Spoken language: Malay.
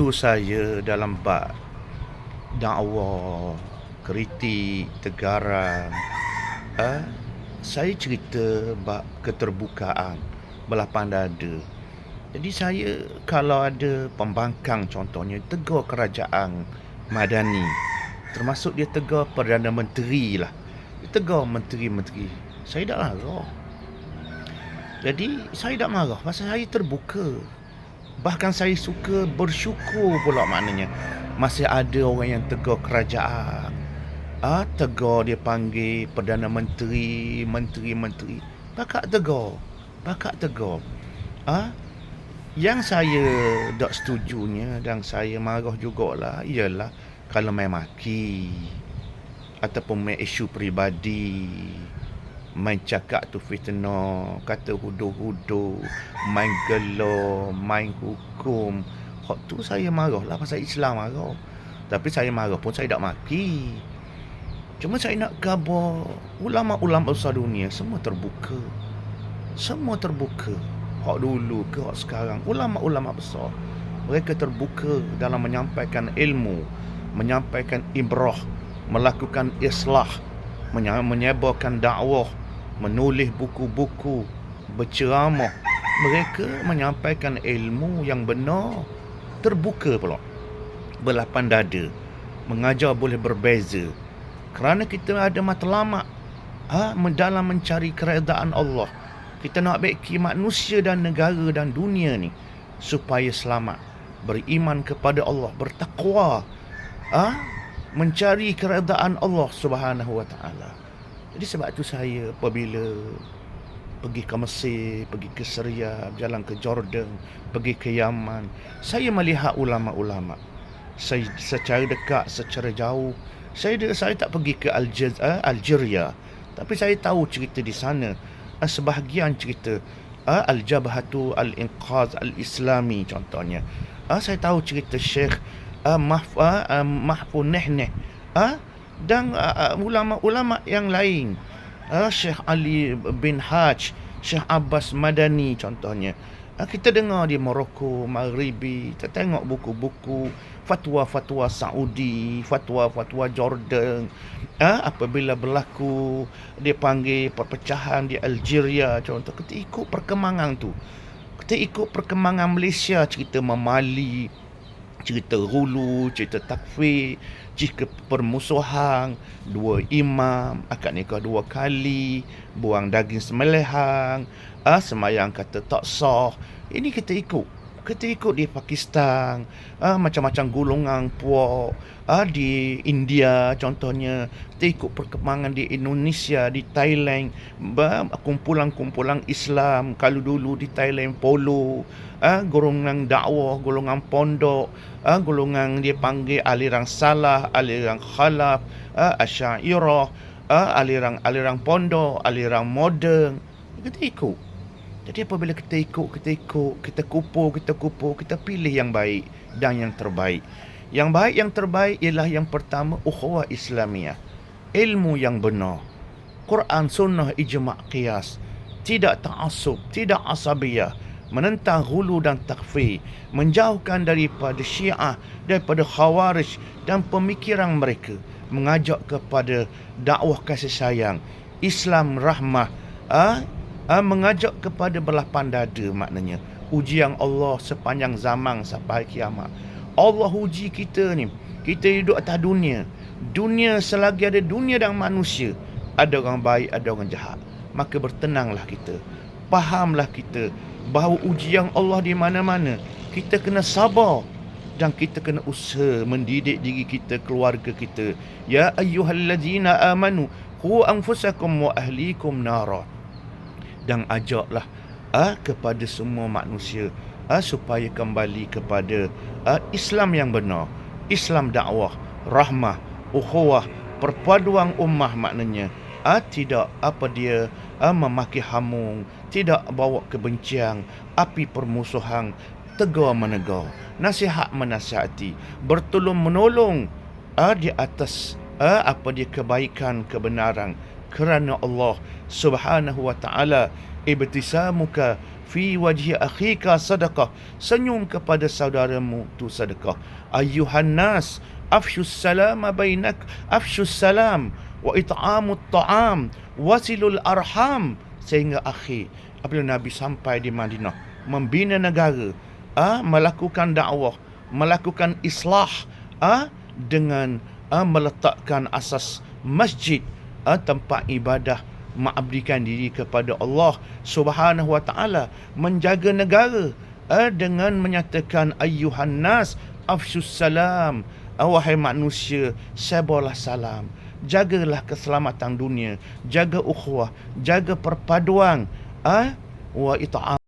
Waktu saya dalam bab dakwah, kritik, tegaran, eh, saya cerita bab keterbukaan belapan dada. Jadi saya kalau ada pembangkang contohnya tegur kerajaan Madani termasuk dia tegur Perdana Menteri lah. Dia tegur menteri-menteri. Saya tak marah. Jadi saya tak marah pasal saya terbuka. Bahkan saya suka bersyukur pula maknanya. Masih ada orang yang tegur kerajaan. Ah, tegur dia panggil Perdana Menteri, Menteri-Menteri. Pakak tegur. Pakak tegur. Ah, yang saya tak setujunya dan saya marah jugalah ialah kalau main maki ataupun main isu peribadi main cakap tu fitnah kata huduh-huduh main gelo main hukum. Hak tu saya marah lah pasal Islam marah. Tapi saya marah pun saya tak maki cuma saya nak gabar ulama-ulama besar dunia semua terbuka. Semua terbuka. Hak dulu ke hak sekarang. Ulama-ulama besar mereka terbuka dalam menyampaikan ilmu menyampaikan ibrah melakukan islah menyebarkan dakwah menulis buku-buku berceramah. Mereka menyampaikan ilmu yang benar terbuka pula. Belapan dada mengajar boleh berbeza kerana kita ada matlamat ha, dalam mencari keredaan Allah. Kita nak baiki manusia dan negara dan dunia ni supaya selamat. Beriman kepada Allah bertakwa ah mencari keredaan Allah Subhanahu wa taala jadi sebab tu saya apabila pergi ke Mesir, pergi ke Syria, jalan ke Jordan, pergi ke Yaman, saya melihat ulama-ulama. Saya secara dekat, secara jauh. Saya saya tak pergi ke Algeria, Algeria tapi saya tahu cerita di sana sebahagian cerita uh, Al-Jabhatu Al-Inqaz Al-Islami contohnya. Uh, saya tahu cerita Syekh uh, Mahf, uh, uh, uh, dan uh, ulama-ulama yang lain. Uh, Syekh Ali bin Haj, Syekh Abbas Madani contohnya. Uh, kita dengar di Morocco, Maghribi, kita tengok buku-buku fatwa-fatwa Saudi, fatwa-fatwa Jordan. Ha, apabila berlaku dia panggil perpecahan di Algeria contoh kita ikut perkembangan tu. Kita ikut perkembangan Malaysia cerita memali, cerita hulu, cerita takfir, cerita permusuhan, dua imam, akad nikah dua kali, buang daging semelehang, ah semayang kata tak sah. Ini kita ikut kita ikut di Pakistan, uh, macam-macam golongan puak uh, di India contohnya, kita ikut perkembangan di Indonesia, di Thailand, kumpulan-kumpulan Islam kalau dulu di Thailand polo, uh, golongan dakwah, golongan pondok, uh, golongan dia panggil aliran salah, aliran khalaf, uh, asyairah, uh, aliran aliran pondok, aliran moden, kita ikut. Jadi apabila kita ikut, kita ikut, kita kupur, kita kupur, kita pilih yang baik dan yang terbaik. Yang baik, yang terbaik ialah yang pertama, ukhuwah Islamiah. Ilmu yang benar. Quran, sunnah, ijma' qiyas. Tidak ta'asub, tidak asabiyah. Menentang hulu dan takfir. Menjauhkan daripada syiah, daripada khawarij dan pemikiran mereka. Mengajak kepada dakwah kasih sayang. Islam rahmah. Ah, uh, mengajak kepada berlapan dada maknanya. Ujian Allah sepanjang zaman sampai kiamat. Allah uji kita ni. Kita hidup atas dunia. Dunia selagi ada dunia dan manusia ada orang baik ada orang jahat. Maka bertenanglah kita. Fahamlah kita bahawa ujian Allah di mana-mana. Kita kena sabar dan kita kena usaha mendidik diri kita keluarga kita. Ya ayyuhallazina amanu qu anfusakum wa ahlikum nara dan ajaklah ah kepada semua manusia ah supaya kembali kepada ah, Islam yang benar Islam dakwah rahmah ukhuwah perpaduan ummah maknanya. Ah tidak apa dia ah, memaki hamung tidak bawa kebencian api permusuhan tegur menegur nasihat menasihati bertolong menolong ah, di atas ah, apa dia kebaikan kebenaran kerana Allah Subhanahu wa taala ibtisamuka fi wajhi akhika sadaqah senyum kepada saudaramu tu sedekah. Ayuhan nas afshus salama bainak afshus salam wa it'amut ta'am wasilul arham sehingga akhir. Apabila nabi sampai di Madinah membina negara ah melakukan dakwah melakukan islah ah dengan ah, meletakkan asas masjid ah, tempat ibadah mengabdikan diri kepada Allah Subhanahu wa taala menjaga negara eh, dengan menyatakan ayyuhan nas afsus salam. Eh, wahai manusia sebarlah salam. Jagalah keselamatan dunia jaga ukhuwah jaga perpaduan eh, wa it'am